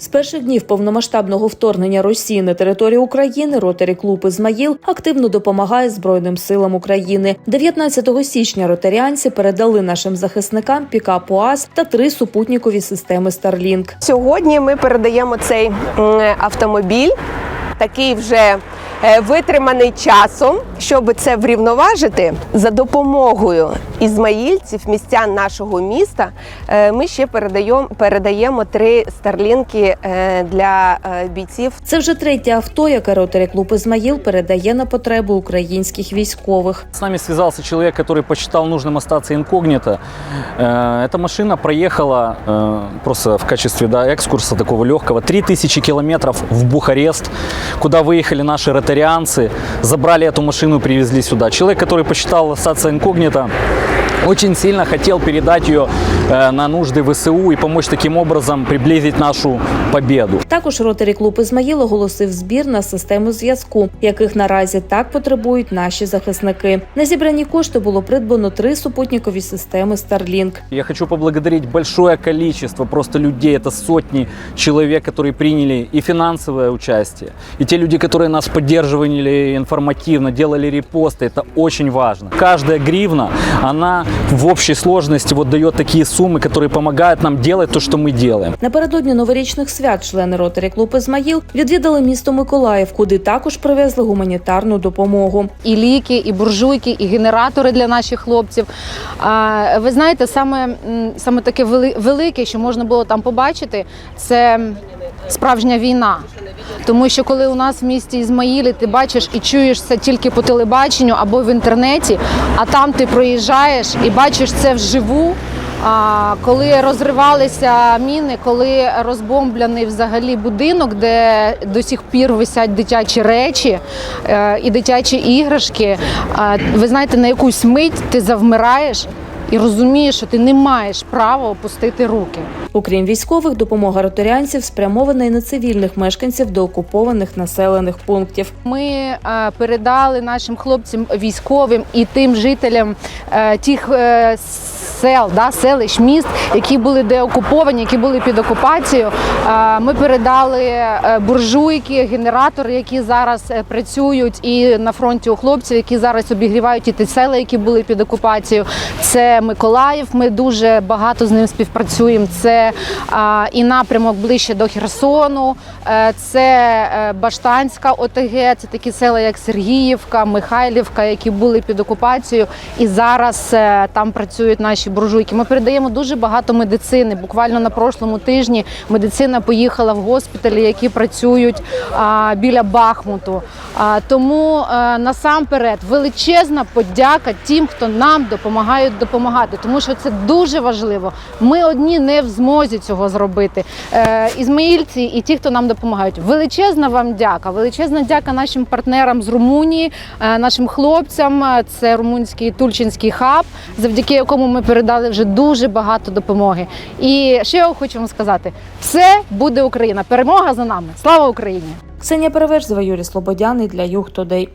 З перших днів повномасштабного вторгнення Росії на територію України ротарі клуб Ізмаїл активно допомагає Збройним силам України. 19 січня ротаріанці передали нашим захисникам пікап УАЗ та три супутникові системи Starlink. Сьогодні ми передаємо цей автомобіль, такий вже е, витриманий часом, щоб це врівноважити за допомогою ізмаїльців, містян нашого міста. е, Ми ще передаємо, передаємо три старлінки е, для е, бійців Це вже третє авто, яке ротарі клуб Ізмаїл передає на потреби українських військових. С нами связался человек, который посчитал нужным остаться инкогнито. Э, Эта машина проехала э, просто в качестве да, экскурса такого легкого 3000 километров в Бухарест, куда выехали наши ротарианцы, забрали эту машину и привезли сюда. Человек, который посчитал остаться инкогнито, очень сильно хотел передать ее э, на нужды ВСУ и помочь таким образом приблизить нашу победу. Також ротарі клуб Ізмаїл оголосив збір на систему зв'язку, яких наразі так потребують наші захисники. На зібрані кошти було придбано три супутникові системи Starlink. Я хочу поблагодарить большое количество просто людей, это сотни человек, которые приняли и финансовое участие, и те люди, которые нас поддерживали информативно, делали репосты, это очень важно. Каждая гривна, она в общей сложности вот дает такие суммы, которые помогают нам делать то, что мы делаем. Напередодні новорічних свят члени ротарі клуб Ізмаїл відвідали місто Миколаїв, куди також привезли гуманітарну допомогу. і ліки, і буржуйки, і генератори для наших хлопців. А, ви знаєте, саме, м, саме таке вели- велике, що можна було там побачити, це справжня війна. Тому що коли у нас в місті Ізмаїлі ти бачиш і чуєш це тільки по телебаченню або в інтернеті, а там ти проїжджаєш і бачиш це вживу. Коли розривалися міни, коли розбомблений взагалі будинок, де до сих пір висять дитячі речі е, і дитячі іграшки, е, ви знаєте, на якусь мить ти завмираєш і розумієш, що ти не маєш права опустити руки. Окрім військових, допомога роторянців спрямована і на цивільних мешканців до окупованих населених пунктів. Ми е, передали нашим хлопцям військовим і тим жителям е, тих е, сел, да, селищ, міст, які були деокуповані, які були під окупацією. Е, Ми передали е, буржуйки, генератори, які зараз е, працюють і на фронті у хлопців, які зараз обігрівають і ті села, які були під окупацією. Це Миколаїв. Ми дуже багато з ним співпрацюємо. Це і напрямок ближче до Херсону, це Баштанська ОТГ, це такі села, як Сергіївка, Михайлівка, які були під окупацією, і зараз там працюють наші буржуйки. Ми передаємо дуже багато медицини. Буквально на прошлому тижні медицина поїхала в госпіталі, які працюють а, біля Бахмуту. А, тому е, насамперед величезна подяка тим, хто нам допомагають допомагати, тому що це дуже важливо. Ми одні не в змозі цього зробити. Е, ізмаїльці і ті, хто нам допомагають. Величезна вам дяка. Величезна дяка нашим партнерам з Румунії, е, нашим хлопцям. Е, Це румунський тульчинський хаб, завдяки якому ми передали вже дуже багато допомоги. І ще я хочу вам сказати: все буде Україна. Перемога за нами. Слава Україні! Ксенія Перевеш, Юрій Слободяний для Юг Тодей.